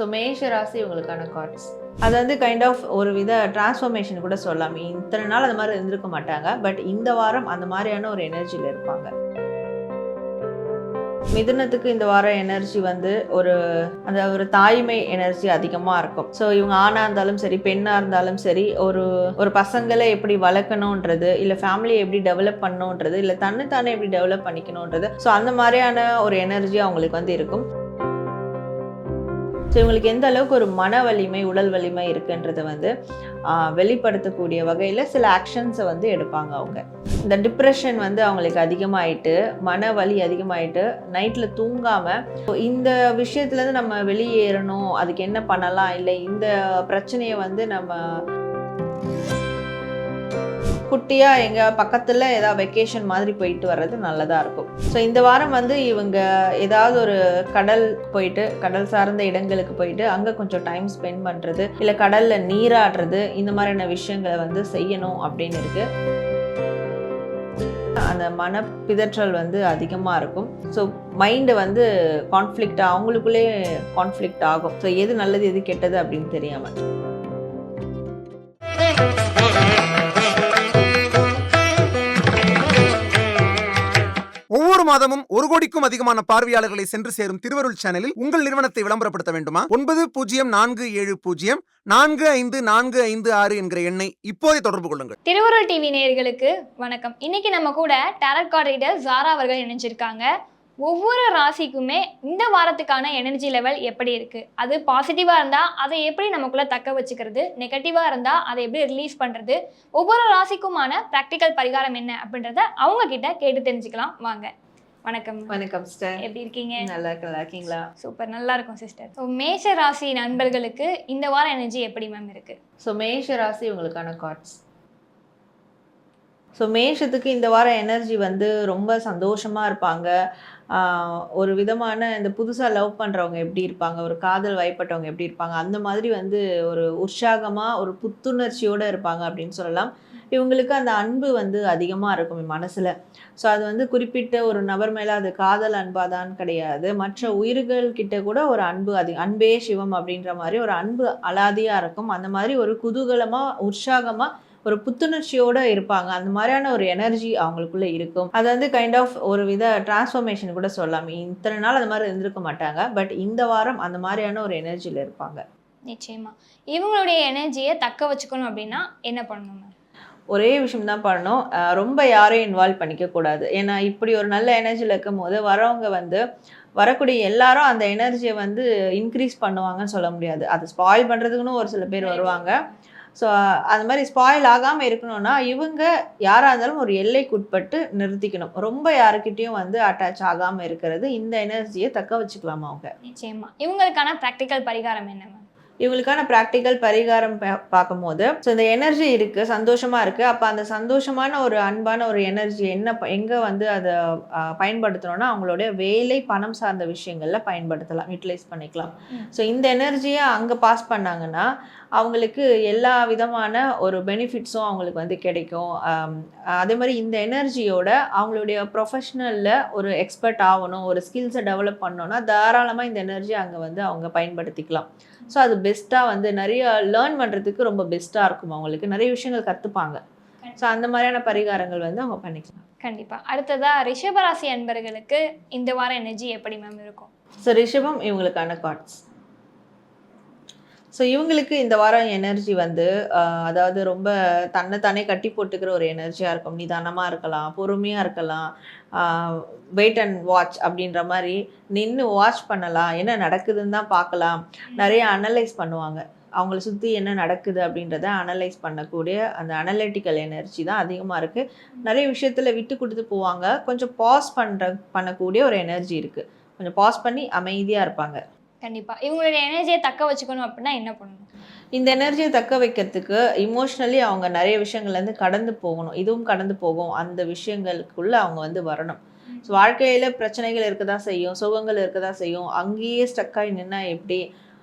So மேஷ ராசி இவங்களுக்கான கார்ட்ஸ் அது வந்து கைண்ட் ஆஃப் ஒரு வித டிரான்ஸ்ஃபர்மேஷன் கூட சொல்லலாம். இத்தனை நாள் அந்த மாதிரி இருந்திருக்க மாட்டாங்க. பட் இந்த வாரம் அந்த மாதிரியான ஒரு எனர்ஜியில் இருப்பாங்க. மிதுனத்துக்கு இந்த வாரம் எனர்ஜி வந்து ஒரு அந்த ஒரு தாய்மை எனர்ஜி அதிகமாக இருக்கும். ஸோ இவங்க ஆணாக இருந்தாலும் சரி பெண்ணாக இருந்தாலும் சரி ஒரு ஒரு பசங்களை எப்படி வளர்க்கணுன்றது இல்லை ஃபேமிலியை எப்படி டெவலப் பண்ணணுன்றது இல்லை தன்னைத்தானே எப்படி டெவலப் பண்ணிக்கணுன்றது ஸோ அந்த மாதிரியான ஒரு எனர்ஜி அவங்களுக்கு வந்து இருக்கும். ஸோ இவங்களுக்கு எந்த அளவுக்கு ஒரு மன வலிமை உடல் வலிமை இருக்குன்றதை வந்து வெளிப்படுத்தக்கூடிய வகையில் சில ஆக்ஷன்ஸை வந்து எடுப்பாங்க அவங்க. இந்த டிப்ரெஷன் வந்து அவங்களுக்கு அதிகமாயிட்டு மன வலி அதிகமாயிட்டு நைட்டில் தூங்காமல் இந்த விஷயத்துலேருந்து நம்ம வெளியேறணும் அதுக்கு என்ன பண்ணலாம் இல்லை இந்த பிரச்சனையை வந்து நம்ம குட்டியாக எங்கள் பக்கத்தில் ஏதாவது வெக்கேஷன் மாதிரி போயிட்டு வர்றது நல்லதாக இருக்கும். ஸோ இந்த வாரம் வந்து இவங்க ஏதாவது ஒரு கடல் போயிட்டு கடல் சார்ந்த இடங்களுக்கு போயிட்டு அங்கே கொஞ்சம் டைம் ஸ்பெண்ட் பண்ணுறது இல்லை கடலில் நீராடுறது இந்த மாதிரியான விஷயங்களை வந்து செய்யணும் அப்படின்னு இருக்குது அந்த மன பிதற்றல் வந்து அதிகமாக இருக்கும். ஸோ மைண்டு வந்து கான்ஃப்ளிக்ட் அவங்களுக்குள்ளே கான்ஃப்ளிக்ட் ஆகும். ஸோ எது நல்லது எது கெட்டது அப்படின்னு தெரியாமல் மாதமும் ஒரு கோடிக்கும் அதிகமான பார்வையாளர்களை சென்று சேரும் திருவருள் சேனலில் உங்கள் நிறுவனத்தை விளம்பரப்படுத்த வேண்டுமா? ஒன்பது பூஜ்ஜியம் நான்கு ஏழு பூஜ்ஜியம் நான்கு ஐந்து நான்கு ஐந்து ஆறு என்கிற எண்ணை இப்போதே தொடர்பு கொள்ளுங்கள். திருவருள் டிவி நேயர்களுக்கு வணக்கம். இன்னைக்கு நம்ம கூட டேரட் கார்ட் ரீடர் ஜாரா அவர்கள் இணைஞ்சிருக்காங்க. ஒவ்வொரு ராசிக்குமே இந்த வாரத்துக்கான எனர்ஜி லெவல் எப்படி இருக்கு? அது பாசிட்டிவா இருந்தா அதை எப்படி நமக்குள்ள தக்க வச்சுக்கிறது? நெகட்டிவா இருந்தா அதை எப்படி ரிலீஸ் பண்றது? ஒவ்வொரு ராசிக்குமான ப்ராக்டிக்கல் பரிகாரம் என்ன அப்படின்றத அவங்க கிட்ட கேட்டு தெரிஞ்சுக்கலாம். வாங்க. வணக்கம். வணக்கம் சிஸ்டர் எப்படி இருக்கீங்க? நல்லா நல்லா இருக்கீங்களா? சூப்பர் நல்லா இருக்கும் சிஸ்டர் ஸோ மேஷ ராசி நண்பர்களுக்கு இந்த வார எனர்ஜி எப்படி மேம் இருக்கு? ஸோ மேஷ ராசி உங்களுக்கான கார்ட்ஸ் ஸோ மேஷத்துக்கு இந்த வாரம் எனர்ஜி வந்து ரொம்ப சந்தோஷமாக இருப்பாங்க. ஒரு விதமான இந்த புதுசாக லவ் பண்ணுறவங்க எப்படி இருப்பாங்க? ஒரு காதல் வயப்பட்டவங்க எப்படி இருப்பாங்க? அந்த மாதிரி வந்து ஒரு உற்சாகமாக ஒரு புத்துணர்ச்சியோடு இருப்பாங்க அப்படின்னு சொல்லலாம். இவங்களுக்கு அந்த அன்பு வந்து அதிகமாக இருக்கும் மனசில். ஸோ அது வந்து குறிப்பிட்ட ஒரு நபர் மேலே அது காதல் அன்பாக தான் கிடையாது. மற்ற உயிர்கள் கிட்ட கூட ஒரு அன்பு அது அன்பே சிவம் அப்படின்ற மாதிரி ஒரு அன்பு அலாதியாக இருக்கும். அந்த மாதிரி ஒரு குதூகலமாக உற்சாகமாக ஒரு புத்துணர்ச்சியோடு இருப்பாங்க. அந்த மாதிரியான ஒரு எனர்ஜி அவங்களுக்குள்ளே இருக்கும். அது வந்து கைண்ட் ஆஃப் ஒரு வித டிரான்ஸ்ஃபர்மேஷன் கூட சொல்லலாம். இத்தனை நாள் அந்த மாதிரி இருந்திருக்க மாட்டாங்க. பட் இந்த வாரம் அந்த மாதிரியான ஒரு எனர்ஜியில் இருப்பாங்க. நிச்சயமா. இவங்களுடைய எனர்ஜியை தக்க வச்சுக்கணும் அப்படின்னா என்ன பண்ணணும்? ஒரே விஷயம் தான் பண்ணணும். ரொம்ப யாரையும் இன்வால்வ் பண்ணிக்க கூடாது ஏன்னா இப்படி ஒரு நல்ல எனர்ஜியில் இருக்கும் போது வரவங்க வந்து வரக்கூடிய எல்லாரும் அந்த எனர்ஜியை வந்து இன்க்ரீஸ் பண்ணுவாங்கன்னு சொல்ல முடியாது. அதை ஸ்பாயில் பண்ணுறதுக்குன்னு ஒரு சில பேர் வருவாங்க. ஸோ அது மாதிரி ஸ்பாயில் ஆகாமல் இருக்கணும்னா இவங்க யாராக இருந்தாலும் ஒரு எல்லைக்குட்பட்டு நிறுத்திக்கணும். ரொம்ப யாருக்கிட்டேயும் வந்து அட்டாச் ஆகாமல் இருக்கிறது இந்த எனர்ஜியை தக்க வச்சுக்கலாமா அவங்க? நிச்சயமா. இவங்களுக்கான ப்ராக்டிக்கல் பரிகாரம் என்ன இவங்களுக்கான ப்ராக்டிக்கல் பரிகாரம் பார்க்கும்போது ஸோ இந்த எனர்ஜி இருக்குது சந்தோஷமாக இருக்குது அப்போ அந்த சந்தோஷமான ஒரு அன்பான ஒரு எனர்ஜி என்ன எங்கே வந்து அதை பயன்படுத்தணும்னா அவங்களுடைய வேலை பணம் சார்ந்த விஷயங்களில் பயன்படுத்தலாம் யூட்டிலைஸ் பண்ணிக்கலாம். ஸோ இந்த எனர்ஜியை அங்கே பாஸ் பண்ணாங்கன்னா அவங்களுக்கு எல்லா விதமான ஒரு பெனிஃபிட்ஸும் அவங்களுக்கு வந்து கிடைக்கும். அதே மாதிரி இந்த எனர்ஜியோட அவங்களுடைய ப்ரொஃபஷ்னலில் ஒரு எக்ஸ்பர்ட் ஆகணும் ஒரு ஸ்கில்ஸை டெவலப் பண்ணோன்னா தாராளமாக இந்த எனர்ஜி அங்கே வந்து அவங்க பயன்படுத்திக்கலாம். ஸோ அது பெஸ்ட்டாக வந்து நிறைய லேர்ன் பண்ணுறதுக்கு ரொம்ப பெஸ்ட்டாக இருக்கும் அவங்களுக்கு. நிறைய விஷயங்கள் கற்றுப்பாங்க ஸோ அந்த மாதிரியான பரிகாரங்கள் வந்து அவங்க பண்ணிக்கலாம். கண்டிப்பா. அடுத்ததா ரிஷபராசி அன்பர்களுக்கு இந்த வார எனர்ஜி எப்படி மேம் இருக்கும்? ஸோ ரிஷபம் இவங்களுக்கான கார்ட்ஸ் ஸோ இவங்களுக்கு இந்த வாரம் எனர்ஜி வந்து அதாவது ரொம்ப தன்னைத்தானே கட்டி போட்டுக்கிற ஒரு எனர்ஜியாக இருக்கும். நிதானமாக இருக்கலாம் பொறுமையாக இருக்கலாம். வெயிட் அண்ட் வாட்ச் அப்படின்ற மாதிரி நின்று வாட்ச் பண்ணலாம். என்ன நடக்குதுன்னு தான் பார்க்கலாம். நிறைய அனலைஸ் பண்ணுவாங்க. அவங்கள சுற்றி என்ன நடக்குது அப்படின்றத அனலைஸ் பண்ணக்கூடிய அந்த அனலிட்டிக்கல் எனர்ஜி தான் அதிகமாக இருக்குது நிறைய விஷயத்தில் விட்டு கொடுத்து போவாங்க. கொஞ்சம் பாஸ் பண்ணுற பண்ணக்கூடிய ஒரு எனர்ஜி இருக்குது கொஞ்சம் பாஸ் பண்ணி அமைதியாக இருப்பாங்க. கண்டிப்பா. இவங்களுடைய எனர்ஜியை தக்க வச்சுக்கணும் அப்படின்னா என்ன பண்ணணும்? இந்த எனர்ஜியை தக்க வைக்கிறதுக்கு இமோஷ்னலி அவங்க நிறைய விஷயங்கள்லேருந்து கடந்து போகணும். இதுவும் கடந்து போகும். அந்த விஷயங்களுக்குள்ள அவங்க வந்து வரணும். ஸோ வாழ்க்கையில் பிரச்சனைகள் இருக்க தான் செய்யும். சுகங்கள் இருக்க தான் செய்யும். அங்கேயே ஸ்டக்காகி நின்னா எப்படி?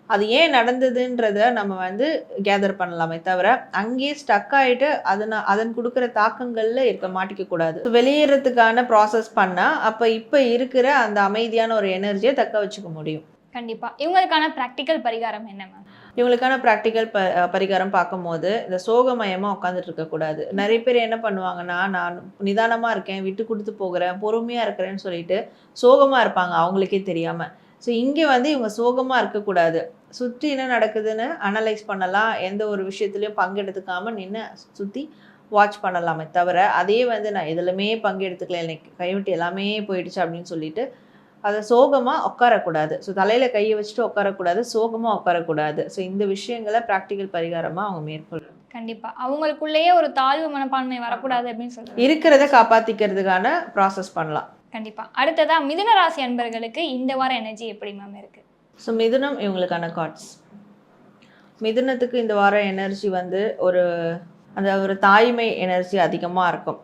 அது ஏன் நடந்ததுன்றத நம்ம வந்து கேதர் பண்ணலாமே தவிர அங்கேயே ஸ்டக் ஆகிட்டு அதன அதன் கொடுக்குற தாக்கங்களில் இருக்க மாட்டிக்க கூடாது. வெளியேறதுக்கான ப்ராசஸ் பண்ணால் அப்போ இப்போ இருக்கிற அந்த அமைதியான ஒரு எனர்ஜியை தக்க வச்சுக்க முடியும். கண்டிப்பா. இவங்களுக்கான ப்ராக்டிக்கல் பரிகாரம் என்ன மேம் இவங்களுக்கான ப்ராக்டிக்கல் ப பரிகாரம் பார்க்கும்போது இந்த சோகமயமாக உட்காந்துட்டு இருக்கக்கூடாது நிறைய பேர் என்ன பண்ணுவாங்கன்னா நான் நிதானமாக இருக்கேன் விட்டு கொடுத்து போகிறேன் பொறுமையாக இருக்கிறேன்னு சொல்லிட்டு சோகமாக இருப்பாங்க அவங்களுக்கே தெரியாமல் ஸோ இங்கே வந்து இவங்க சோகமாக இருக்கக்கூடாது சுற்றி என்ன நடக்குதுன்னு அனலைஸ் பண்ணலாம். எந்த ஒரு விஷயத்துலையும் பங்கெடுத்துக்காம நின்று சுற்றி வாட்ச் பண்ணலாமே தவிர அதே வந்து நான் எதுலையுமே பங்கெடுத்துக்கல எனக்கு கைவிட்டு எல்லாமே போயிடுச்சு அப்படின்னு சொல்லிட்டு அதை சோகமாக உட்காரக்கூடாது. ஸோ தலையில் கையை வச்சுட்டு உட்காரக்கூடாது சோகமாக உட்காரக்கூடாது. ஸோ இந்த விஷயங்களை ப்ராக்டிக்கல் பரிகாரமாக அவங்க மேற்கொள்ளணும். கண்டிப்பா. அவங்களுக்குள்ளேயே ஒரு தாழ்வு மனப்பான்மை வரக்கூடாது அப்படின்னு சொல்லுவாங்க இருக்கிறத காப்பாற்றிக்கிறதுக்கான ப்ராசஸ் பண்ணலாம். கண்டிப்பா. அடுத்ததா மிதுன ராசி அன்பர்களுக்கு இந்த வார எனர்ஜி எப்படி மேம் இருக்கு? ஸோ மிதுனம் இவங்களுக்கான கார்ட்ஸ் மிதுனத்துக்கு இந்த வாரம் எனர்ஜி வந்து ஒரு அந்த ஒரு தாய்மை எனர்ஜி அதிகமாக இருக்கும்.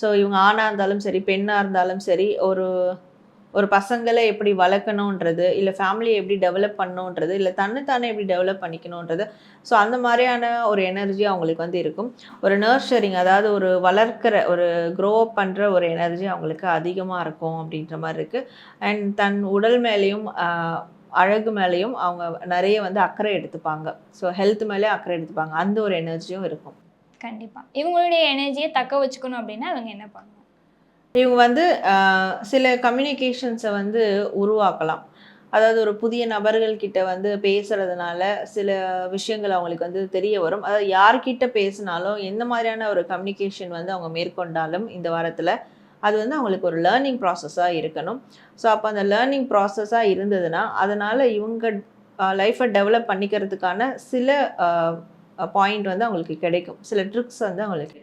ஸோ இவங்க ஆணாக இருந்தாலும் சரி பெண்ணாக இருந்தாலும் சரி ஒரு ஒரு பசங்களை எப்படி வளர்க்கணுன்றது இல்லை ஃபேமிலியை எப்படி டெவலப் பண்ணணுன்றது இல்லை தன்னைத்தானே எப்படி டெவலப் பண்ணிக்கணுன்றது ஸோ அந்த மாதிரியான ஒரு எனர்ஜி அவங்களுக்கு வந்து இருக்கும். ஒரு நர்ஷரிங் அதாவது ஒரு வளர்க்கிற ஒரு க்ரோ அப் பண்ணுற ஒரு எனர்ஜி அவங்களுக்கு அதிகமாக இருக்கும் அப்படின்ற மாதிரி இருக்குது அண்ட் தன் உடல் மேலேயும் அழகு மேலேயும் அவங்க நிறைய வந்து அக்கறை எடுத்துப்பாங்க. ஸோ ஹெல்த் மேலே அக்கறை எடுத்துப்பாங்க. அந்த ஒரு எனர்ஜியும் இருக்கும். கண்டிப்பாக இவங்களுடைய எனர்ஜியை தக்க வச்சுக்கணும் அப்படின்னா அவங்க என்ன பண்ணணும் இவங்க வந்து சில கம்யூனிகேஷன்ஸை வந்து உருவாக்கலாம். அதாவது ஒரு புதிய நபர்கள்கிட்ட வந்து பேசுறதுனால சில விஷயங்கள் அவங்களுக்கு வந்து தெரிய வரும். அதாவது யார்கிட்ட பேசினாலும் எந்த மாதிரியான ஒரு கம்யூனிகேஷன் வந்து அவங்க மேற்கொண்டாலும் இந்த வாரத்தில் அது வந்து அவங்களுக்கு ஒரு லேர்னிங் ப்ராசஸாக இருக்கணும். ஸோ அப்போ அந்த லேர்னிங் ப்ராசஸாக இருந்ததுன்னா அதனால் இவங்க லைஃப்பை டெவலப் பண்ணிக்கிறதுக்கான சில பாயிண்ட் வந்து அவங்களுக்கு கிடைக்கும். சில ட்ரிக்ஸ் வந்து அவங்களுக்கு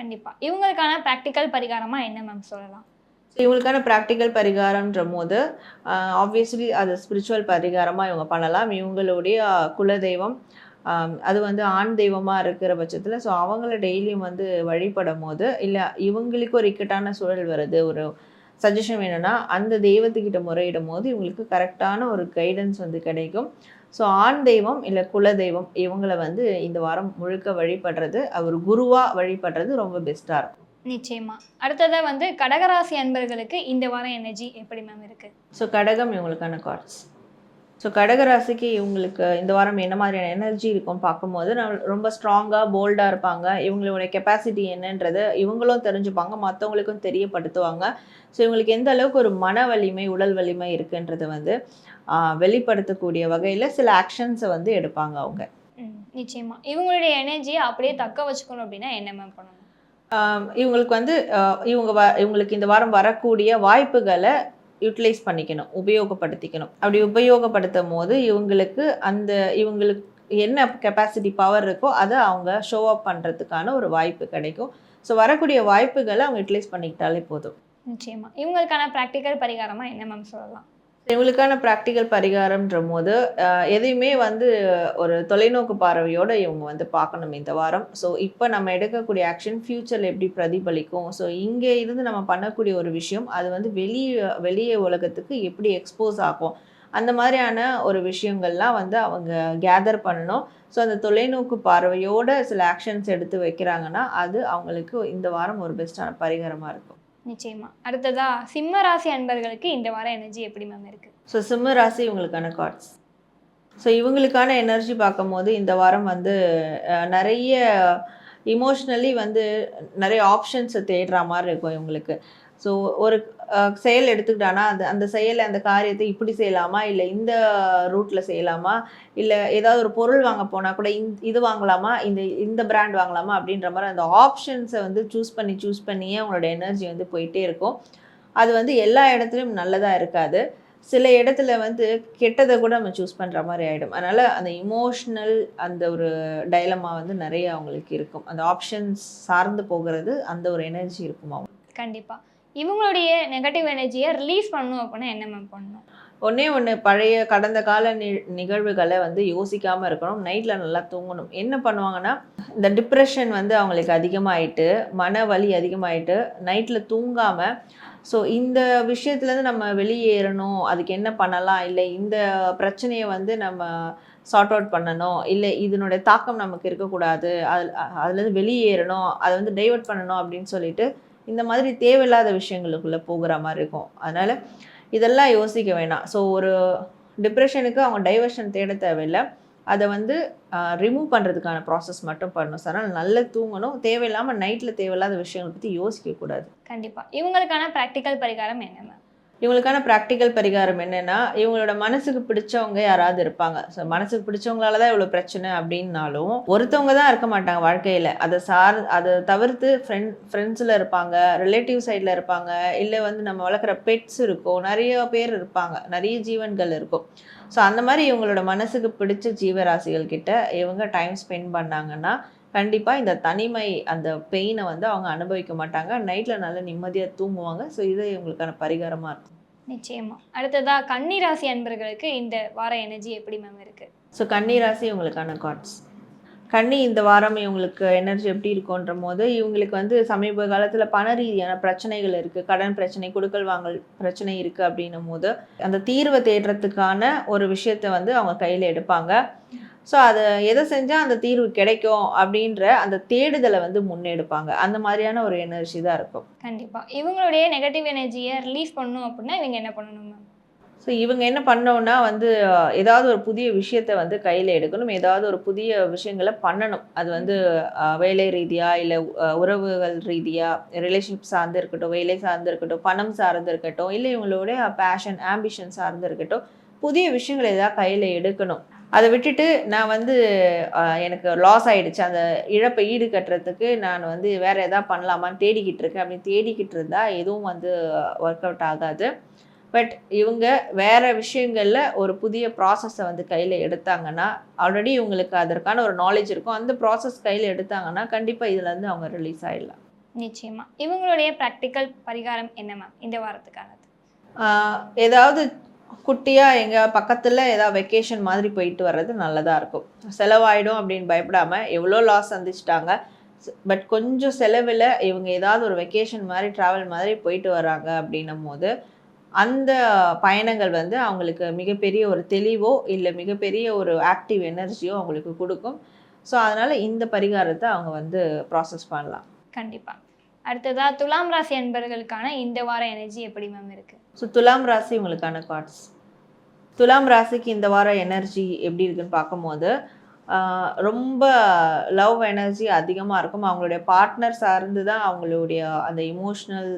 கண்டிப்பாக கண்டிப்பா. இவங்களுக்கான ப்ராக்டிக்கல் பரிகாரமா என்ன மேம் சொல்லலாம்? ஸோ இவங்களுக்கான ப்ராக்டிக்கல் பரிகாரம்ன்ற போது ஆப்வியஸ்லி அது ஸ்பிரிச்சுவல் பரிகாரமாக இவங்க பண்ணலாம். இவங்களுடைய குலதெய்வம் அது வந்து ஆண் தெய்வமாக இருக்கிற பட்சத்தில் ஸோ அவங்கள டெய்லியும் வந்து வழிபடும் போது இல்லை இவங்களுக்கு ஒரு இக்கட்டான சூழல் வருது ஒரு சஜஷன் வேணும்னா அந்த தெய்வத்துக்கிட்ட முறையிடும் போது இவங்களுக்கு கரெக்டான ஒரு கைடன்ஸ் வந்து கிடைக்கும். ஸோ ஆண் தெய்வம் இல்லை குலதெய்வம் இவங்கள வந்து இந்த வாரம் முழுக்க வழிபடுறது ஒரு குருவாக வழிபடுறது ரொம்ப பெஸ்ட்டாக இருக்கும். நிச்சயமா. அடுத்ததா வந்து கடகராசி அன்பர்களுக்கு இந்த வாரம் எனர்ஜி எப்படி மேம் இருக்கு? ஸோ கடகம் இவங்களுக்கான கார்ட்ஸ் ஸோ கடகராசிக்கு இவங்களுக்கு இந்த வாரம் என்ன மாதிரியான எனர்ஜி இருக்கும்னு பார்க்கும்போது நம்ம ரொம்ப ஸ்ட்ராங்காக போல்டாக இருப்பாங்க. இவங்களுடைய கெப்பாசிட்டி என்னன்றது இவங்களும் தெரிஞ்சுப்பாங்க மற்றவங்களுக்கும் தெரியப்படுத்துவாங்க. ஸோ இவங்களுக்கு எந்த அளவுக்கு ஒரு மன வலிமை உடல் வலிமை இருக்குன்றது வந்து வெளிப்படுத்தக்கூடிய வகையில் சில ஆக்ஷன்ஸை வந்து எடுப்பாங்க அவங்க. ம், நிச்சயமா. இவங்களுடைய எனர்ஜியை அப்படியே தக்க வச்சுக்கணும் அப்படின்னா என்ன மேம் பண்ணணும்? இவங்களுக்கு வந்து இவங்க வ இவங்களுக்கு இந்த வாரம் வரக்கூடிய வாய்ப்புகளை யூட்டிலைஸ் பண்ணிக்கணும் உபயோகப்படுத்திக்கணும். அப்படி உபயோகப்படுத்தும் போது இவங்களுக்கு அந்த இவங்களுக்கு என்ன கெப்பாசிட்டி பவர் இருக்கோ அதை அவங்க ஷோ அப் பண்ணுறதுக்கான ஒரு வாய்ப்பு கிடைக்கும். ஸோ வரக்கூடிய வாய்ப்புகளை அவங்க யூட்டிலைஸ் பண்ணிக்கிட்டாலே போதும். நிச்சயமா. இவங்களுக்கான ப்ராக்டிக்கல் பரிகாரமாக என்ன மேம் சொல்லலாம்? இவங்களுக்கான ப்ராக்டிக்கல் பரிகாரம்ன்ற போது எதையுமே வந்து ஒரு தொலைநோக்கு பார்வையோடு இவங்க வந்து பார்க்கணும் இந்த வாரம். ஸோ இப்போ நம்ம எடுக்கக்கூடிய ஆக்ஷன் ஃப்யூச்சரில் எப்படி பிரதிபலிக்கும்? ஸோ இங்கே இருந்து நம்ம பண்ணக்கூடிய ஒரு விஷயம் அது வந்து வெளியே வெளியே உலகத்துக்கு எப்படி எக்ஸ்போஸ் ஆகும்? அந்த மாதிரியான ஒரு விஷயங்கள்லாம் வந்து அவங்க கேதர் பண்ணணும். ஸோ அந்த தொலைநோக்கு பார்வையோடு சில ஆக்ஷன்ஸ் எடுத்து வைக்கிறாங்கன்னா அது அவங்களுக்கு இந்த வாரம் ஒரு பெஸ்ட்டான பரிகாரமாக இருக்கும். நிச்சயமா. அடுத்ததா சிம்ம ராசி அன்பர்களுக்கு இந்த வாரம் எனர்ஜி எப்படி மேம் இருக்கு? ஸோ சிம்ம ராசி இவங்களுக்கான கார்ட்ஸ் ஸோ இவங்களுக்கான எனர்ஜி பார்க்கும்போது இந்த வாரம் வந்து நிறைய இமோஷ்னலி வந்து நிறைய ஆப்ஷன்ஸை தேடுற மாதிரி இருக்கும் இவங்களுக்கு. ஸோ ஒரு செயல் எடுத்துக்கிட்டானா அந்த அந்த செயலை அந்த காரியத்தை இப்படி செய்யலாமா? இல்லை இந்த ரூட்டில் செய்யலாமா? இல்லை ஏதாவது ஒரு பொருள் வாங்க போனால் கூட இந் இது வாங்கலாமா? இந்த இந்த பிராண்ட் வாங்கலாமா? அப்படின்ற மாதிரி அந்த ஆப்ஷன்ஸை வந்து சூஸ் பண்ணி சூஸ் பண்ணியே அவங்களோட எனர்ஜி வந்து போயிட்டே இருக்கும். அது வந்து எல்லா இடத்துலையும் நல்லதாக இருக்காது. சில இடத்துல வந்து கெட்டதை கூட நம்ம சூஸ் பண்ணுற மாதிரி ஆகிடும் அதனால் அந்த இமோஷ்னல் அந்த ஒரு டைலமா வந்து நிறைய அவங்களுக்கு இருக்கும். அந்த ஆப்ஷன்ஸ் சார்ந்து போகிறது அந்த ஒரு எனர்ஜி இருக்கும் அவங்க இவங்களுடைய நெகட்டிவ் எனர்ஜியை ரிலீஸ் பண்ணணும் அப்படின்னா என்ன மேம் பண்ணணும்? ஒன்றே ஒன்று பழைய கடந்த கால நி நிகழ்வுகளை வந்து யோசிக்காமல் இருக்கணும். நைட்டில் நல்லா தூங்கணும். என்ன பண்ணுவாங்கன்னா இந்த டிப்ரெஷன் வந்து அவங்களுக்கு அதிகமாயிட்டு மன வலி அதிகமாயிட்டு நைட்டில் தூங்காமல் ஸோ இந்த விஷயத்துலேருந்து நம்ம வெளியேறணும். அதுக்கு என்ன பண்ணலாம்? இல்லை இந்த பிரச்சனையை வந்து நம்ம சார்ட் அவுட் பண்ணணும். இல்லை இதனுடைய தாக்கம் நமக்கு இருக்கக்கூடாது. அதில் அதுலேருந்து வெளியேறணும். அதை வந்து டைவெர்ட் பண்ணணும் அப்படின்னு சொல்லிட்டு இந்த மாதிரி தேவையில்லாத விஷயங்களுக்குள்ளே போகிற மாதிரி இருக்கும். அதனால் இதெல்லாம் யோசிக்க வேணாம். ஸோ ஒரு டிப்ரெஷனுக்கு அவங்க டைவர்ஷன் தேட தேவையில்லை. அதை வந்து ரிமூவ் பண்ணுறதுக்கான ப்ராசஸ் மட்டும் பண்ணணும். சார் அதனால் நல்லா தூங்கணும். தேவையில்லாமல் நைட்டில் தேவையில்லாத விஷயங்களை பற்றி யோசிக்கக்கூடாது கண்டிப்பாக இவங்களுக்கான ப்ராக்டிக்கல் பரிகாரம் என்ன மேம் இவங்களுக்கான ப்ராக்டிக்கல் பரிகாரம் என்னன்னா இவங்களோட மனசுக்கு பிடிச்சவங்க யாராவது இருப்பாங்க. ஸோ மனசுக்கு பிடிச்சவங்களால தான் இவ்வளோ பிரச்சனை அப்படின்னாலும் ஒருத்தவங்க தான் இருக்க மாட்டாங்க வாழ்க்கையில். அதை சார் அதை தவிர்த்து ஃப்ரெண்ட் ஃப்ரெண்ட்ஸில் இருப்பாங்க ரிலேட்டிவ் சைடில் இருப்பாங்க இல்லை வந்து நம்ம வளர்க்குற பெட்ஸ் இருக்கும் நிறைய பேர் இருப்பாங்க நிறைய ஜீவன்கள் இருக்கும். ஸோ அந்த மாதிரி இவங்களோட மனசுக்கு பிடிச்ச ஜீவராசிகள் கிட்ட இவங்க டைம் ஸ்பெண்ட் பண்ணாங்கன்னா கண்டிப்பாக இந்த தனிமை அந்த பெயினை வந்து அவங்க அனுபவிக்க மாட்டாங்க. நைட்டில் நல்லா நிம்மதியாக தூங்குவாங்க. ஸோ இது இவங்களுக்கான பரிகாரமாக இருக்கும். நிச்சயமா. அடுத்ததா கன்னிராசி அன்பர்களுக்கு இந்த வார எனர்ஜி எப்படி மேம் இருக்கு? ஸோ கன்னி ராசி இவங்களுக்கான கார்ட்ஸ் கன்னி இந்த வாரம் இவங்களுக்கு எனர்ஜி எப்படி இருக்குன்ற போது இவங்களுக்கு வந்து சமீப காலத்தில் பண ரீதியான பிரச்சனைகள் இருக்குது கடன் பிரச்சனை கொடுக்கல் வாங்கல் பிரச்சனை இருக்குது அப்படின்னும் போது அந்த தீர்வை தேடுறதுக்கான ஒரு விஷயத்தை வந்து அவங்க கையில் எடுப்பாங்க. ஸோ அதை எதை செஞ்சால் அந்த தீர்வு கிடைக்கும் அப்படின்ற அந்த தேடுதலை வந்து முன்னெடுப்பாங்க. அந்த மாதிரியான ஒரு எனர்ஜி தான் இருக்கும். கண்டிப்பா. இவங்களுடைய நெகட்டிவ் எனர்ஜியை ரிலீஸ் பண்ணணும் அப்படின்னா இவங்க என்ன பண்ணணும் ஸோ இவங்க என்ன பண்ணோம்னா வந்து ஏதாவது ஒரு புதிய விஷயத்தை வந்து கையில் எடுக்கணும். ஏதாவது ஒரு புதிய விஷயங்களை பண்ணணும். அது வந்து வேலை ரீதியாக இல்லை உறவுகள் ரீதியாக ரிலேஷன்ஷிப் சார்ந்து இருக்கட்டும் வேலை சார்ந்து இருக்கட்டும் பணம் சார்ந்து இருக்கட்டும் இல்லை இவங்களுடைய பேஷன் ஆம்பிஷன் சார்ந்து இருக்கட்டும் புதிய விஷயங்களை ஏதாவது கையில் எடுக்கணும். அதை விட்டுட்டு நான் வந்து எனக்கு லாஸ் ஆயிடுச்சு. அந்த இழப்பை ஈடு கட்டுறதுக்கு நான் வந்து வேற எதாவது பண்ணலாமான்னு தேடிக்கிட்டு இருக்கேன். அப்படின்னு தேடிக்கிட்டு இருந்தா எதுவும் வந்து ஒர்க் அவுட் ஆகாது. பட் இவங்க வேற விஷயங்கள்ல ஒரு புதிய ப்ராசஸை வந்து கையில் எடுத்தாங்கன்னா ஆல்ரெடி இவங்களுக்கு அதற்கான ஒரு நாலேஜ் இருக்கும். அந்த ப்ராசஸ் கையில் எடுத்தாங்கன்னா கண்டிப்பாக இதுல இருந்து அவங்க ரிலீஸ் ஆயிடலாம். நிச்சயமா. இவங்களுடைய ப்ராக்டிக்கல் பரிகாரம் என்ன மேம் இந்த வாரத்துக்கானது? ஏதாவது குட்டியாக எங்கள் பக்கத்தில் ஏதாவது வெக்கேஷன் மாதிரி போயிட்டு வர்றது நல்லதாக இருக்கும். செலவாயிடும் அப்படின்னு பயப்படாமல் எவ்வளோ லாஸ் சந்திச்சிட்டாங்க. பட் கொஞ்சம் செலவில் இவங்க ஏதாவது ஒரு வெக்கேஷன் மாதிரி ட்ராவல் மாதிரி போயிட்டு வராங்க அப்படின்னும் போது அந்த பயணங்கள் வந்து அவங்களுக்கு மிகப்பெரிய ஒரு தெளிவோ இல்லை மிகப்பெரிய ஒரு ஆக்டிவ் எனர்ஜியோ அவங்களுக்கு கொடுக்கும். ஸோ அதனால் இந்த பரிகாரத்தை அவங்க வந்து ப்ராசஸ் பண்ணலாம். கண்டிப்பாக அடுத்ததா துலாம் ராசி அன்பர்களுக்கான இந்த வார எனர்ஜி எப்படி மேம் இருக்கு? ஸோ துலாம் ராசி உங்களுக்கான கார்ட்ஸ் துலாம் ராசிக்கு இந்த வார எனர்ஜி எப்படி இருக்குன்னு பார்க்கும்போது ரொம்ப லவ் எனர்ஜி அதிகமாக இருக்கும். அவங்களுடைய பார்ட்னர் சார்ந்து தான் அவங்களுடைய அந்த இமோஷ்னல்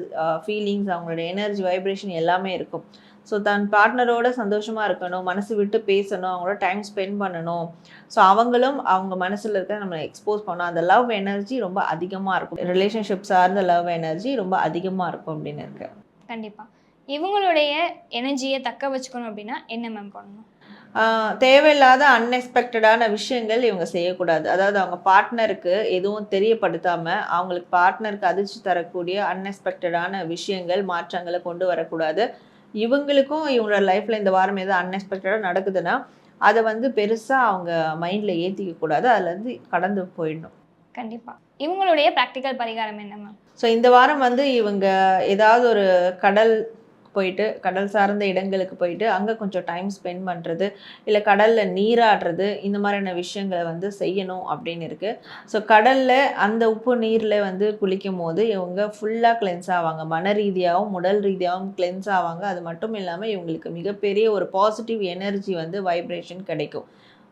ஃபீலிங்ஸ் அவங்களுடைய எனர்ஜி வைப்ரேஷன் எல்லாமே இருக்கும். ஸோ தன் பார்ட்னரோட சந்தோஷமாக இருக்கணும் மனசு விட்டு பேசணும் அவங்களோட டைம் ஸ்பெண்ட் பண்ணணும். ஸோ அவங்களும் அவங்க மனசில் இருக்க நம்ம எக்ஸ்போஸ் பண்ணணும். அந்த லவ் எனர்ஜி ரொம்ப அதிகமாக இருக்கும். ரிலேஷன்ஷிப் சார்ந்த லவ் எனர்ஜி ரொம்ப அதிகமாக இருக்கும் அப்படின்னு இருக்கு. கண்டிப்பா. இவங்களுடைய எனர்ஜியை தக்க வச்சுக்கணும் அப்படின்னா என்ன மேம் பண்ணணும்? தேவையில்லாத அன்எக்ஸ்பெக்டடான விஷயங்கள் இவங்க செய்யக்கூடாது. அதாவது அவங்க பார்ட்னருக்கு எதுவும் தெரியப்படுத்தாம அவங்களுக்கு பார்ட்னருக்கு அதிர்ச்சி தரக்கூடிய அன்எக்ஸ்பெக்டடான விஷயங்கள் மாற்றங்களை கொண்டு வரக்கூடாது. இவங்களுக்கும் இவங்களோட லைஃப்ல இந்த வாரம் எதாவது அன்எக்ஸ்பெக்டடாக நடக்குதுன்னா அதை வந்து பெருசா அவங்க மைண்ட்ல ஏத்திக்க கூடாது. அதுல இருந்து கடந்து போயிடணும். கண்டிப்பா. இவங்களுடைய ப்ராக்டிக்கல் பரிகாரம் என்ன மேம் ஸோ இந்த வாரம் வந்து இவங்க ஏதாவது ஒரு கடல் போயிட்டு கடல் சார்ந்த இடங்களுக்கு போயிட்டு அங்கே கொஞ்சம் டைம் ஸ்பெண்ட் பண்ணுறது இல்லை கடலில் நீராடுறது இந்த மாதிரியான விஷயங்களை வந்து செய்யணும் அப்படின்னு இருக்குது ஸோ கடலில் அந்த உப்பு நீரில் வந்து குளிக்கும் போது இவங்க ஃபுல்லாக கிளென்ஸ் ஆவாங்க. மன ரீதியாகவும் உடல் ரீதியாகவும் கிளென்ஸ் ஆவாங்க. அது மட்டும் இல்லாமல் இவங்களுக்கு மிகப்பெரிய ஒரு பாசிட்டிவ் எனர்ஜி வந்து வைப்ரேஷன் கிடைக்கும்.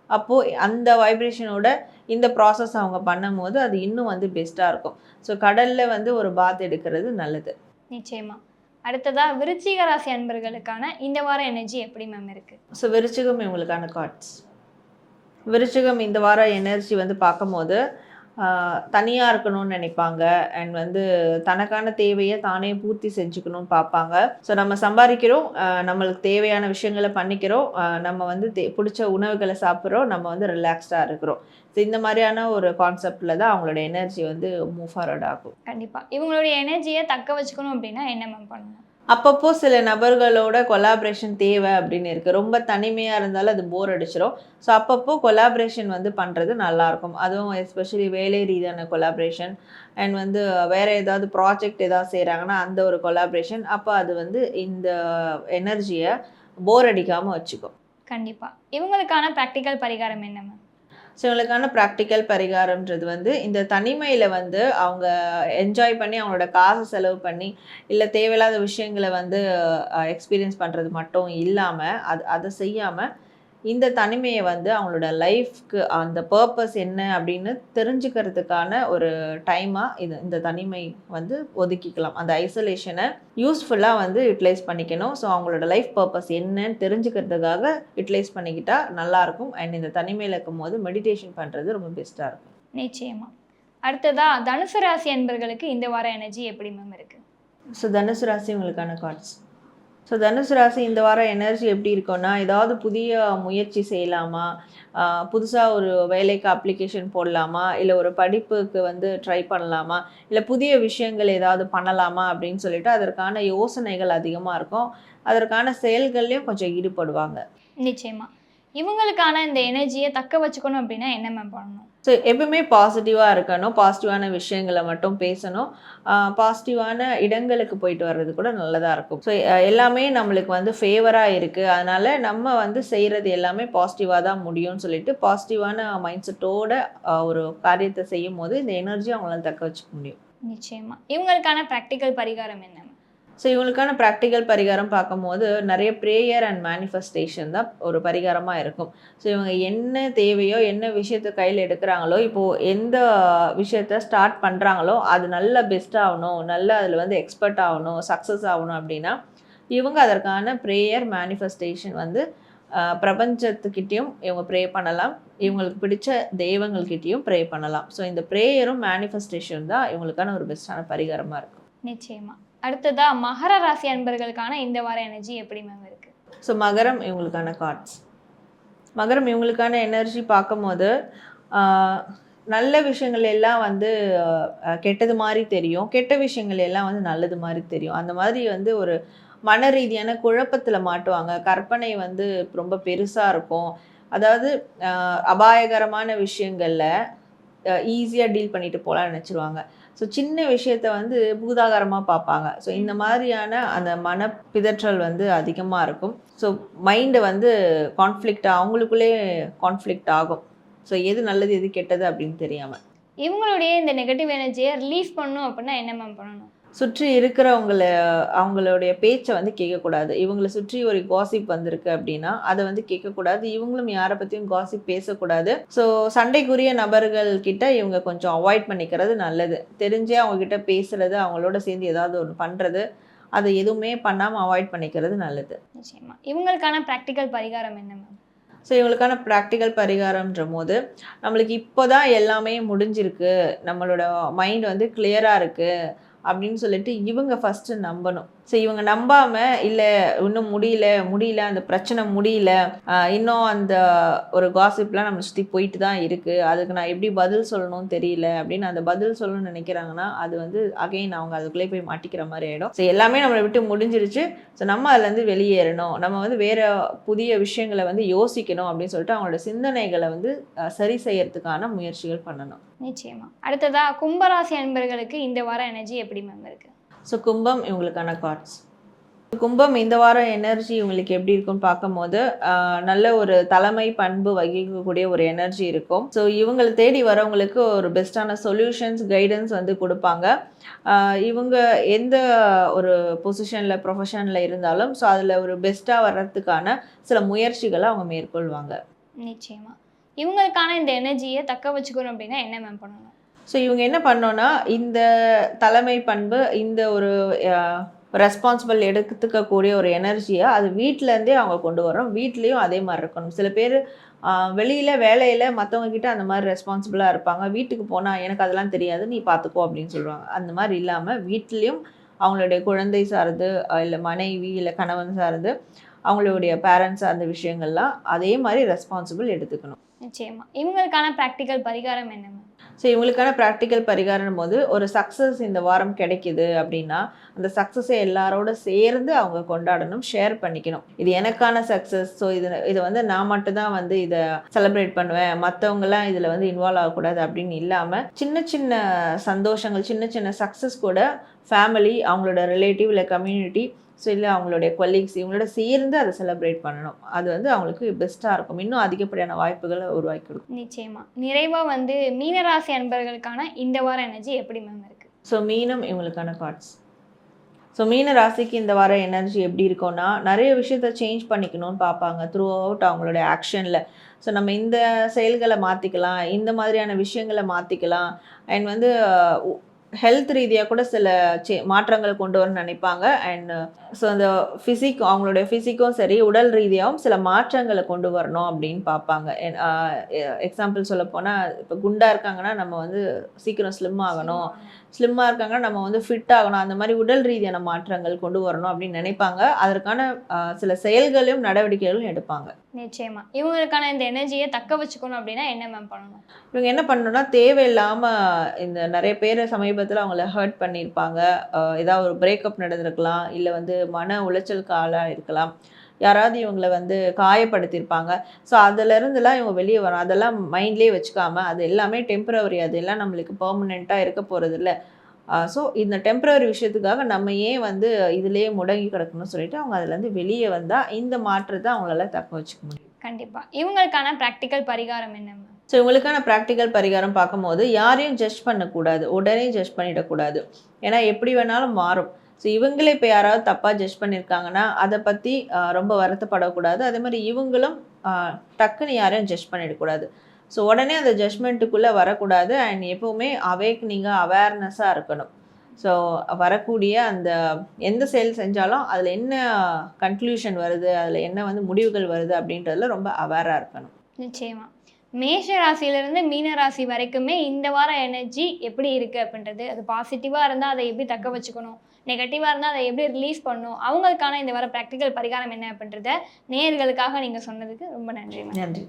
அப்போது அந்த வைப்ரேஷனோட இந்த ப்ராசஸ் அவங்க பண்ணும்போது அது இன்னும் வந்து பெஸ்ட்டாக இருக்கும். ஸோ கடலில் வந்து ஒரு பாத் எடுக்கிறது நல்லது. நிச்சயமாக அடுத்ததா விருச்சிக ராசி அன்பர்களுக்கான இந்த வார எனர்ஜி எப்படி மேம் இருக்கு? ஸோ விருச்சிகம் இவங்களுக்கான கார்ட்ஸ் விருச்சிகம் இந்த வாரம் எனர்ஜி வந்து பார்க்கும்போது தனியாக இருக்கணும்னு நினைப்பாங்க. அண்ட் வந்து தனக்கான தேவையை தானே பூர்த்தி செஞ்சுக்கணும்னு பார்ப்பாங்க. ஸோ நம்ம சம்பாதிக்கிறோம் நம்மளுக்கு தேவையான விஷயங்களை பண்ணிக்கிறோம் நம்ம வந்து தே பிடிச்ச உணவுகளை சாப்பிட்றோம் நம்ம வந்து ரிலாக்ஸ்டாக இருக்கிறோம். ஸோ இந்த மாதிரியான ஒரு கான்செப்டில் தான் அவங்களோட எனர்ஜி வந்து மூவ் ஃபார்வர்ட் ஆகும். கண்டிப்பாக இவங்களுடைய எனர்ஜியை தக்க வச்சுக்கணும் அப்படின்னா என்ன மேம் பண்ணணும்? அப்பப்போ சில நபர்களோட கொலாபரேஷன் தேவை அப்படின்னு இருக்குது ரொம்ப தனிமையாக இருந்தாலும் அது போர் அடிச்சிடும் ஸோ அப்பப்போ கொலாபரேஷன் வந்து பண்ணுறது நல்லாயிருக்கும் அதுவும் எஸ்பெஷலி வேலை ரீதியான கொலாபரேஷன் அண்ட் வந்து வேறு ஏதாவது ப்ராஜெக்ட் ஏதாவது செய்கிறாங்கன்னா அந்த ஒரு கொலாபரேஷன் அப்போ அது வந்து இந்த எனர்ஜியை போர் அடிக்காமல் வச்சுக்கும். கண்டிப்பாக இவங்களுக்கான ப்ராக்டிக்கல் பரிகாரம் என்ன மேம் ஸோ இவங்களுக்கான ப்ராக்டிக்கல் பரிகாரம்ன்றது வந்து இந்த தனிமையில் வந்து அவங்க என்ஜாய் பண்ணி அவங்களோட காசு செலவு பண்ணி இல்லை தேவையில்லாத விஷயங்களை வந்து எக்ஸ்பீரியன்ஸ் பண்ணுறது மட்டும் இல்லாமல் அது அதை செய்யாமல் இந்த தனிமையை வந்து அவங்களோட லைஃப்க்கு அந்த பர்பஸ் என்ன அப்படின்னு தெரிஞ்சுக்கிறதுக்கான ஒரு டைமாக இது இந்த தனிமை வந்து ஒதுக்கிக்கலாம். அந்த ஐசோலேஷனை யூஸ்ஃபுல்லாக வந்து யூட்டிலைஸ் பண்ணிக்கணும். ஸோ அவங்களோட லைஃப் பர்பஸ் என்னன்னு தெரிஞ்சுக்கிறதுக்காக யூட்டிலைஸ் பண்ணிக்கிட்டா நல்லாயிருக்கும் அண்ட் இந்த தனிமையில் இருக்கும்போது மெடிடேஷன் பண்ணுறது ரொம்ப பெஸ்ட்டாக இருக்கும். நிச்சயமா. அடுத்ததா தனுசு ராசி அன்பர்களுக்கு இந்த வார எனர்ஜி எப்படி மேம் இருக்கு? ஸோ தனுசு ராசி உங்களுக்கான கார்ட்ஸ் ஸோ தனுசு ராசி இந்த வாரம் எனர்ஜி எப்படி இருக்கும்னா ஏதாவது புதிய முயற்சி செய்யலாமா? புதுசாக ஒரு வேலைக்கு அப்ளிகேஷன் போடலாமா? இல்லை ஒரு படிப்புக்கு வந்து ட்ரை பண்ணலாமா? இல்லை புதிய விஷயங்கள் ஏதாவது பண்ணலாமா? அப்படின்னு சொல்லிட்டு அதற்கான யோசனைகள் அதிகமாக இருக்கும். அதற்கான செயல்கள்லையும் கொஞ்சம் ஈடுபடுவாங்க. நிச்சயமாக இவங்களுக்கான இந்த எனர்ஜியை தக்க வச்சுக்கணும் அப்படின்னா என்ன மேம் பண்ணணும்? ஸோ எப்பவுமே பாசிட்டிவாக இருக்கணும் பாசிட்டிவான விஷயங்களை மட்டும் பேசணும். பாசிட்டிவான இடங்களுக்கு போயிட்டு வர்றது கூட நல்லதாக இருக்கும். ஸோ எல்லாமே நம்மளுக்கு வந்து ஃபேவராக இருக்குது அதனால் நம்ம வந்து செய்கிறது எல்லாமே பாசிட்டிவாக தான் முடியும்னு சொல்லிட்டு பாசிட்டிவான மைண்ட் செட்டோட ஒரு காரியத்தை செய்யும் போது இந்த எனர்ஜி அவங்களால தக்க வச்சுக்க முடியும். நிச்சயமா. இவங்களுக்கான ப்ராக்டிக்கல் பரிகாரம் என்ன? ஸோ இவங்களுக்கான ப்ராக்டிக்கல் பரிகாரம் பார்க்கும்போது நிறைய ப்ரேயர் அண்ட் மேனிஃபெஸ்டேஷன் தான் ஒரு பரிகாரமாக இருக்கும். ஸோ இவங்க என்ன தேவையோ என்ன விஷயத்தை கையில் எடுக்கிறாங்களோ இப்போது எந்த விஷயத்த ஸ்டார்ட் பண்ணுறாங்களோ அது நல்ல பெஸ்ட் ஆகணும் நல்ல அதில் வந்து எக்ஸ்பர்ட் ஆகணும் சக்ஸஸ் ஆகணும் அப்படின்னா இவங்க அதற்கான ப்ரேயர் மேனிஃபெஸ்டேஷன் வந்து பிரபஞ்சத்துக்கிட்டேயும் இவங்க ப்ரே பண்ணலாம். இவங்களுக்கு பிடிச்ச தெய்வங்கள்கிட்டேயும் ப்ரே பண்ணலாம். ஸோ இந்த ப்ரேயரும் மேனிஃபெஸ்டேஷன் தான் இவங்களுக்கான ஒரு பெஸ்ட்டான பரிகாரமாக இருக்கும். நிச்சயமாக அடுத்ததா மகர ராசி அன்பர்களுக்கான இந்த வார எனர்ஜி எப்படி மேம் இருக்கு? ஸோ மகரம் இவங்களுக்கான கார்ட்ஸ் மகரம் இவங்களுக்கான எனர்ஜி பார்க்கும்போது நல்ல விஷயங்கள் எல்லாம் வந்து கெட்டது மாதிரி தெரியும். கெட்ட விஷயங்கள் எல்லாம் வந்து நல்லது மாதிரி தெரியும். அந்த மாதிரி வந்து ஒரு மன ரீதியான குழப்பத்தில் மாட்டுவாங்க. கற்பனை வந்து ரொம்ப பெருசாக இருக்கும். அதாவது அபாயகரமான விஷயங்களில் ஈஸியாக டீல் பண்ணிட்டு போகலான்னு நினச்சிருவாங்க. ஸோ சின்ன விஷயத்த வந்து பூதாகாரமாக பார்ப்பாங்க. ஸோ இந்த மாதிரியான அந்த மனப்பிதற்றல் வந்து அதிகமாக இருக்கும். ஸோ மைண்டு வந்து கான்ஃப்ளிக்ட் அவங்களுக்குள்ளே கான்ஃப்ளிக்ட் ஆகும். ஸோ எது நல்லது எது கெட்டது அப்படின்னு தெரியாமல் இவங்களுடைய இந்த நெகட்டிவ் எனர்ஜியை ரிலீஃப் பண்ணணும் அப்படின்னா என்ன மேம் பண்ணணும்? சுற்றி இருக்கிறவங்கள அவங்களுடைய பேச்சை வந்து கேட்கக்கூடாது. இவங்களை சுற்றி ஒரு காசிப் வந்திருக்கு அப்படின்னா அதை வந்து கேட்கக்கூடாது. இவங்களும் யாரை பற்றியும் காசிப் பேசக்கூடாது. ஸோ சண்டைக்குரிய நபர்கள் கிட்ட இவங்க கொஞ்சம் அவாய்ட் பண்ணிக்கிறது நல்லது. தெரிஞ்சே அவங்க கிட்ட பேசுறது அவங்களோட சேர்ந்து ஏதாவது ஒன்று பண்ணுறது அதை எதுவுமே பண்ணாமல் அவாய்ட் பண்ணிக்கிறது நல்லது. நிச்சயமா. இவங்களுக்கான ப்ராக்டிக்கல் பரிகாரம் என்ன மேம் ஸோ இவங்களுக்கான ப்ராக்டிக்கல் பரிகாரம்ன்ற போது நம்மளுக்கு இப்போ தான் எல்லாமே முடிஞ்சிருக்கு. நம்மளோட மைண்ட் வந்து கிளியராக இருக்குது அப்படின்னு சொல்லிட்டு இவங்க ஃபஸ்ட்டு நம்பணும். ஸோ இவங்க நம்பாமல் இல்லை இன்னும் முடியல முடியல அந்த பிரச்சனை முடியல. இன்னும் அந்த ஒரு காசிப்லாம் நம்ம சுற்றி போயிட்டு தான் இருக்குது அதுக்கு நான் எப்படி பதில் சொல்லணும்னு தெரியல. அப்படின்னு அந்த பதில் சொல்லணும்னு நினைக்கிறாங்கன்னா அது வந்து அகைன் அவங்க அதுக்குள்ளே போய் மாட்டிக்கிற மாதிரி ஆகிடும் ஸோ எல்லாமே நம்மளை விட்டு முடிஞ்சிருச்சு. ஸோ நம்ம அதுலேருந்து வெளியேறணும். நம்ம வந்து வேற புதிய விஷயங்களை வந்து யோசிக்கணும் அப்படின்னு சொல்லிட்டு அவங்களோட சிந்தனைகளை வந்து சரி செய்யறதுக்கான முயற்சிகள் பண்ணணும். நிச்சயமா. அடுத்ததா கும்பராசி அன்பர்களுக்கு இந்த வார எனர்ஜி எப்படி மேம் இருக்கு? ஸோ கும்பம் இவங்களுக்கான கார்ட்ஸ் கும்பம் இந்த வாரம் எனர்ஜி இவங்களுக்கு எப்படி இருக்கும்னு பார்க்கும்போது நல்ல ஒரு தலைமை பண்பு வகிக்கக்கூடிய ஒரு எனர்ஜி இருக்கும். ஸோ இவங்களை தேடி வரவங்களுக்கு ஒரு பெஸ்ட்டான சொல்யூஷன்ஸ் கைடன்ஸ் வந்து கொடுப்பாங்க. இவங்க எந்த ஒரு பொசிஷனில் ப்ரொஃபஷனில் இருந்தாலும் ஸோ அதில் ஒரு பெஸ்ட்டாக வர்றதுக்கான சில முயற்சிகளை அவங்க மேற்கொள்வாங்க. நிச்சயமா. இவங்களுக்கான இந்த எனர்ஜியை தக்க வச்சுக்கணும் அப்படின்னா என்ன மேம் பண்ணணும் ஸோ இவங்க என்ன பண்ணோன்னா இந்த தலைமை பண்பு இந்த ஒரு ரெஸ்பான்சிபிள் எடுத்துக்கக்கூடிய ஒரு எனர்ஜியை அது வீட்டிலேருந்தே அவங்க கொண்டு வரோம் வீட்லேயும் அதே மாதிரி இருக்கணும். சில பேர் வெளியில் வேலையில் மற்றவங்க கிட்ட அந்த மாதிரி ரெஸ்பான்சிபிளாக இருப்பாங்க. வீட்டுக்கு போனால் எனக்கு அதெல்லாம் தெரியாது நீ பார்த்துக்கோ அப்படின்னு சொல்லுவாங்க. அந்த மாதிரி இல்லாமல் வீட்லேயும் அவங்களுடைய குழந்தை சார்ந்து இல்லை மனைவி இல்லை கணவன் சார்ந்து அவங்களுடைய பேரண்ட்ஸ் சார்ந்த விஷயங்கள்லாம் அதே மாதிரி ரெஸ்பான்சிபிள் எடுத்துக்கணும். நிச்சயமாக இவங்களுக்கான ப்ராக்டிக்கல் பரிகாரம் என்ன ஸோ இவங்களுக்கான ப்ராக்டிக்கல் பரிகாரம் போது ஒரு சக்ஸஸ் இந்த வாரம் கிடைக்குது அப்படின்னா அந்த சக்ஸஸை எல்லாரோட சேர்ந்து அவங்க கொண்டாடணும் ஷேர் பண்ணிக்கணும். இது எனக்கான சக்ஸஸ் ஸோ இது இதை வந்து நான் மட்டும்தான் வந்து இதை செலிப்ரேட் பண்ணுவேன். மற்றவங்கலாம் இதில் வந்து இன்வால்வ் ஆகக்கூடாது அப்படின்னு இல்லாமல் சின்ன சின்ன சந்தோஷங்கள் சின்ன சின்ன சக்ஸஸ் கூட ஃபேமிலி அவங்களோட ரிலேட்டிவ் இல்லை கம்யூனிட்டி ஸோ இல்லை அவங்களுடைய கொலீக்ஸ் இவங்களோட சேர்ந்து அதை செலிப்ரேட் பண்ணணும். அது வந்து அவங்களுக்கு பெஸ்ட்டாக இருக்கும். இன்னும் அதிகப்படியான வாய்ப்புகளை உருவாக்கி கொடுக்கும். நிச்சயமா. நிறைவா வந்து மீனராசி அன்பர்களுக்கான இந்த வார எனர்ஜி எப்படி மேம் இருக்கு? ஸோ மீனம் இவங்களுக்கான கார்ட்ஸ் ஸோ மீன ராசிக்கு இந்த வார எனர்ஜி எப்படி இருக்கும்னா நிறைய விஷயத்த சேஞ்ச் பண்ணிக்கணும்னு பார்ப்பாங்க. த்ரூ அவுட் அவங்களுடைய ஆக்ஷனில் ஸோ நம்ம இந்த செயல்களை மாற்றிக்கலாம் இந்த மாதிரியான விஷயங்களை மாற்றிக்கலாம் அண்ட் வந்து ஹெல்த் ரீதியாக கூட சில சே மாற்றங்கள் கொண்டு வரணும்னு நினைப்பாங்க. அண்ட் ஸோ அந்த ஃபிசிக் அவங்களுடைய ஃபிசிக்கும் சரி உடல் ரீதியாகவும் சில மாற்றங்களை கொண்டு வரணும் அப்படின்னு பார்ப்பாங்க. எக்ஸாம்பிள் uh, சொல்ல போனால் இப்போ குண்டாக இருக்காங்கன்னா நம்ம வந்து சீக்கிரம் ஸ்லிம் ஆகணும். ஸ்லிம்மாக இருக்காங்கன்னா நம்ம வந்து ஃபிட் ஆகணும். அந்த மாதிரி உடல் ரீதியான மாற்றங்கள் கொண்டு வரணும் அப்படின்னு நினைப்பாங்க. அதற்கான சில செயல்களையும் நடவடிக்கைகளும் எடுப்பாங்க. நிச்சயமா. இவங்களுக்கான இந்த எனர்ஜியை தக்க வச்சுக்கணும் அப்படின்னா என்ன மேம் பண்ணணும்? இவங்க என்ன பண்ணணும்னா தேவையில்லாமல் இந்த நிறைய பேர் சமீபத்தில் அவங்கள ஹர்ட் பண்ணியிருப்பாங்க. ஏதாவது ஒரு பிரேக்கப் நடந்திருக்கலாம். இல்லை வந்து மன உளைச்சலுக்கு ஆளாக இருக்கலாம் யாராவது இவங்களை வந்து காயப்படுத்தியிருப்பாங்க. ஸோ அதுலேருந்துலாம் இவங்க வெளியே வரும். அதெல்லாம் மைண்ட்லேயே வச்சுக்காம அது எல்லாமே டெம்பரவரி அது எல்லாம் நம்மளுக்கு பெர்மனெண்ட்டாக இருக்க போகிறது இல்லை ஸோ இந்த டெம்பரவரி விஷயத்துக்காக நம்ம ஏன் வந்து இதுலேயே முடங்கி கிடக்கணும்னு சொல்லிட்டு அவங்க அதுலேருந்து வெளியே வந்தால் இந்த மாற்றத்தை அவங்களால தக்க வச்சுக்க முடியும். கண்டிப்பா. இவங்களுக்கான ப்ராக்டிக்கல் பரிகாரம் என்ன ஸோ இவங்களுக்கான ப்ராக்டிக்கல் பரிகாரம் பார்க்கும்போது யாரையும் ஜட்ஜ் பண்ணக்கூடாது. உடனே ஜட்ஜ் பண்ணிடக்கூடாது. ஏன்னா எப்படி வேணாலும் மாறும். ஸோ இவங்களே இப்போ யாராவது தப்பாக ஜட்ஜ் பண்ணியிருக்காங்கன்னா அதை பற்றி ரொம்ப வருத்தப்படக்கூடாது. அதே மாதிரி இவங்களும் டக்குன்னு யாரையும் ஜட்ஜ் பண்ணிடக்கூடாது. ஸோ உடனே அந்த ஜட்ஜ்மெண்ட்டுக்குள்ளே வரக்கூடாது. அண்ட் எப்போவுமே அவேக் நீங்கள் அவேர்னஸாக இருக்கணும். ஸோ வரக்கூடிய அந்த எந்த செயல் செஞ்சாலும் அதில் என்ன கன்க்ளூஷன் வருது அதில் என்ன வந்து முடிவுகள் வருது அப்படின்றதுல ரொம்ப அவேராக இருக்கணும். நிச்சயமா. மேஷ ராசியிலிருந்து மீன ராசி வரைக்குமே இந்த வார எனர்ஜி எப்படி இருக்குது அப்படின்றது அது பாசிட்டிவாக இருந்தால் அதை எப்படி தக்க வச்சுக்கணும்? நெகட்டிவா இருந்தா அதை எப்படி ரிலீஸ் பண்ணும்? அவங்களுக்கான இந்த வர ப்ராக்டிக்கல் பரிகாரம் என்ன அப்படின்றத நேயர்களுக்காக நீங்க சொன்னதுக்கு ரொம்ப நன்றி நன்றி.